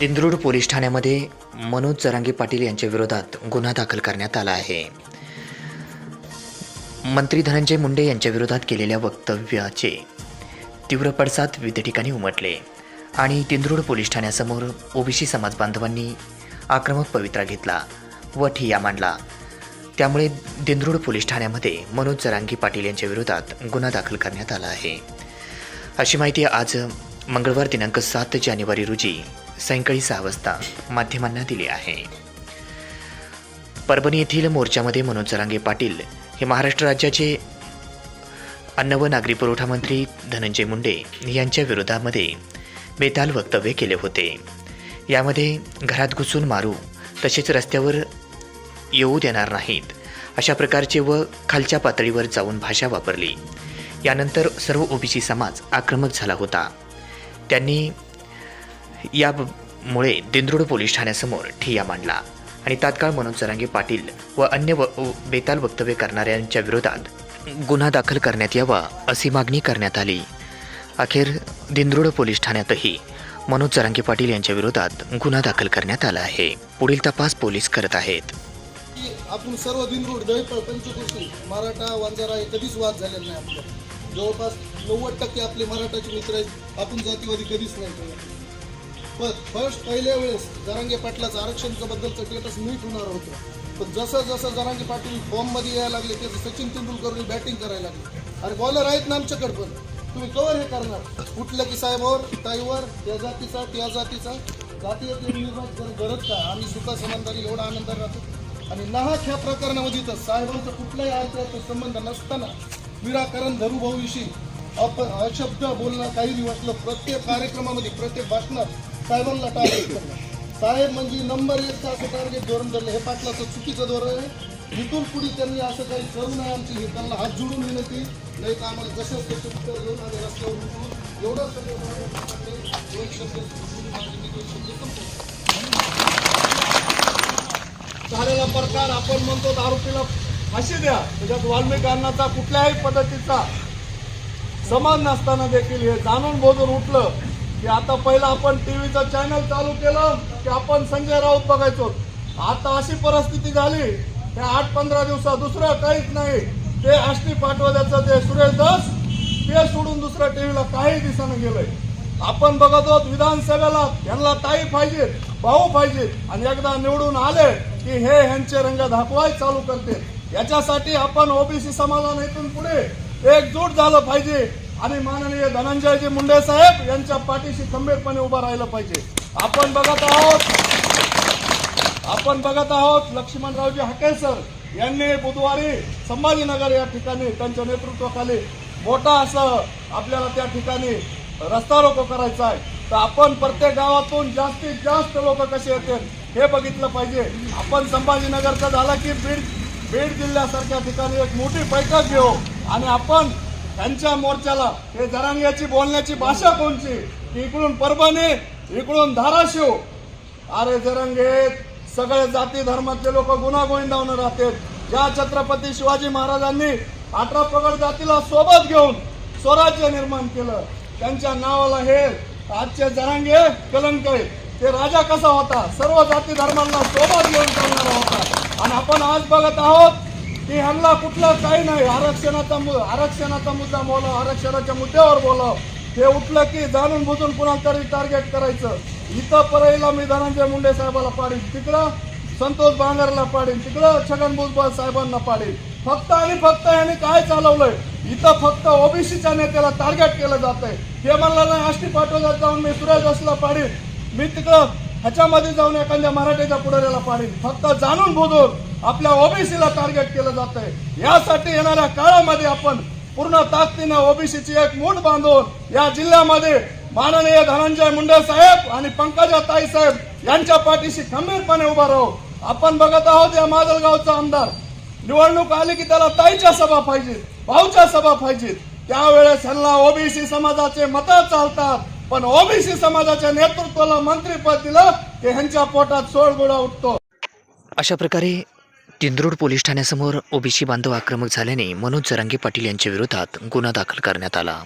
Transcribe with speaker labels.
Speaker 1: दिंद्रुड police ठाण्यामध्ये मनोज चरांगे पाटील यांच्या विरोधात गुन्हा दाखल करण्यात आला आहे. मंत्री धनंजय मुंडे यांच्या विरोधात केलेल्या वक्तव्याचे तीव्र पडसाद विविध ठिकाणी उमटले आणि दिंद्रुड पोलीस ठाण्यासमोर ओबीसी समाज बांधवांनी आक्रमक पवित्रा घेतला व ठिया मांडला. त्यामुळे दिंद्रुड पोलीस ठाण्यामध्ये मनोज चरांगी पाटील यांच्या विरोधात गुन्हा दाखल करण्यात आला आहे. अशी माहिती आज मंगळवार दिनांक सात जानेवारी रोजी सायंकाळी सहा वाजता माध्यमांना दिली आहे. परभणी येथील मोर्चामध्ये मनोज जरांगे पाटील हे महाराष्ट्र राज्याचे अन्न व नागरी पुरवठा मंत्री धनंजय मुंडे यांच्या विरोधामध्ये बेताल वक्तव्य केले होते. यामध्ये घरात घुसून मारू तसेच रस्त्यावर येऊ देणार नाहीत अशा प्रकारचे व खालच्या पातळीवर जाऊन भाषा वापरली. यानंतर सर्व ओबीसी समाज आक्रमक झाला होता. त्यांनी यामुळे दिंद्रुड पोलीस ठाण्यासमोर ठिय्या मांडला. आणि तात्काळ मनोज जरांगे पाटील व अन्य व बेताल वक्तव्य करणाऱ्यांच्या विरोधात गुन्हा दाखल करण्यात यावा अशी मागणी करण्यात आली. अखेर दिंद्रुड पोलीस ठाण्यातही मनोज जरांगे पाटील यांच्या विरोधात गुन्हा दाखल करण्यात आला आहे. पुढील तपास पोलीस करत आहेत.
Speaker 2: आपण सर्व दिनरूड दळपळ पंचकोशी मराठा वंजारा हे कधीच वाद झालेला नाही आपल्या जवळपास नव्वद टक्के आपले मराठाचे मित्र आहेत. आपण जातीवादी कधीच नाही पण फर्स्ट पहिल्या वेळेस जरांगे पाटलाचं आरक्षणचं बद्दलचं स्टेटस मीट होणार होतं. पण जसं जसं जरांगे पाटील फॉर्ममध्ये यायला लागले तसं सचिन तेंडुलकरनी बॅटिंग करायला लागले. अरे बॉलर आहेत ना आमच्याकडे पण. तुम्ही कवर हे करणार. कुठलं की साहेबावर ताईवर त्या जातीचा त्या जातीचा. जातीय निर्माण जर गरज का आम्ही सुखा समानदारी एवढा आनंदात राहतो. आणि नाहक ह्या प्रकरणामध्ये तर साहेबांचा कुठलाही अर्थाचा संबंध नसताना निराकरण धरुभाऊविषयी अप अशब्द बोलणं काही दिवसलं प्रत्येक कार्यक्रमामध्ये प्रत्येक भाषणात साहेबांना टार्गेट करणं साहेब म्हणजे नंबर एकचं असं टार्गेट धोरण धरलं हे पाटलाचं चुकीचं धोरण आहे. इथून पुढे त्यांनी असं काही करू नये आमची हे त्यांना हात जोडून विनंती. नाही तर आम्हाला जसं तसं उत्तर घेऊन आम्ही रस्त्यावर एवढं सगळं दोन शब्द
Speaker 3: झालेला प्रकार आपण म्हणतो आरोपीला फाशी द्या. त्याच्यात वाल्मिकांनाचा कुठल्याही पद्धतीचा समान नसताना देखील हे जाणून बोधून उठलं. की आता पहिला आपण टीव्हीचं चॅनल चालू केलं की आपण संजय राऊत बघायचो. आता अशी परिस्थिती झाली त्या आठ पंधरा दिवसात दुसरं काहीच नाही. ते आष्टी पाठवल्याचं ते सुरेश दास ते सोडून दुसऱ्या टीव्हीला काही दिसानं गेलंय. आपण बघत आहोत विधानसभेला यांना ताई पाहिजे भाऊ पाहिजे आणि एकदा निवडून आले की हे ह्यांचे रंग दाखवाय चालू करते याच्यासाठी आपण ओबीसी समाजाने इथून पुढे एकजूट झालं पाहिजे. आणि माननीय धनंजयजी मुंडे साहेब यांच्या पाठीशी खंबीरपणे उभं राहिलं पाहिजे. आपण बघत आहोत आपण बघत आहोत लक्ष्मणरावजी हाकेसर यांनी बुधवारी संभाजीनगर या ठिकाणी त्यांच्या नेतृत्वाखाली मोठा असं आपल्याला त्या ठिकाणी रस्ता रोको करायचा आहे. तर आपण प्रत्येक गावातून जास्तीत जास्त लोक कसे येतील हे बघितलं पाहिजे. आपण संभाजीनगरचा झाला की बीड बीड जिल्ह्यासारख्या ठिकाणी एक मोठी बैठक घेऊ आणि आपण त्यांच्या मोर्चाला हे जरांग्याची बोलण्याची भाषा कोणची? की इकडून परभणी इकडून धाराशिव. अरे जरंगे सगळे जाती धर्मातले लोक गुन्हा गोविंदावून राहतात. ज्या छत्रपती शिवाजी महाराजांनी अठरा पगड जातीला सोबत घेऊन स्वराज्य निर्माण केलं. त्यांच्या नावाला हे आजचे जरांगे कलंक आहे. ते राजा कसा होता? सर्व जाती धर्मांना सोबत घेऊन करणारा होता. आणि आपण आज बघत आहोत की ह्यांना कुठला काही नाही. आरक्षणाचा मु- आरक्षणाचा मुद्दा बोलाव आरक्षणाच्या मुद्द्यावर बोलाव. ते उठलं की जाणून बुजून कुणाला तरी टार्गेट करायचं. इथं परळीला मी धनंजय मुंडे साहेबाला पाडीन. तिकडं संतोष बांगरला पाडीन. तिकडं छगन भुजबळ साहेबांना पाडीन. फक्त आणि फक्त यांनी काय चालवलंय? इथं फक्त ओबीसीच्या नेत्याला टार्गेट केलं जात आहे हे म्हणलं नाही आष्टी पाठवल्यात जाऊन मी सुरेश असला पाडीन. मी तिकडं ह्याच्यामध्ये जाऊन एखाद्या मराठीच्या पुढाऱ्याला पाडेल. फक्त जाणून बोधून आपल्या ओबीसीला टार्गेट केलं जात आहे यासाठी येणाऱ्या काळामध्ये आपण पूर्ण ताकदीनं ओबीसीची एक मूठ बांधून या जिल्ह्यामध्ये माननीय धनंजय मुंडे साहेब आणि पंकजा ताई साहेब यांच्या पाठीशी खंबीरपणे उभा राहू. आपण बघत आहोत या माजलगावचा आमदार. निवडणूक आली की त्याला ताईच्या सभा पाहिजेत भाऊच्या सभा पाहिजेत. त्यावेळेस ह्यांना ओबीसी समाजाचे मतं चालतात. पण ओबीसी समाजाच्या नेतृत्वाला मंत्रीपद दिलं की ह्यांच्या पोटात सोळ गोळा उठतो.
Speaker 1: अशा प्रकारे तिंद्रुड पोलीस ठाण्यासमोर ओबीसी बांधव आक्रमक झाल्याने मनोज जरांगे पाटील यांच्या विरोधात गुन्हा दाखल करण्यात आला.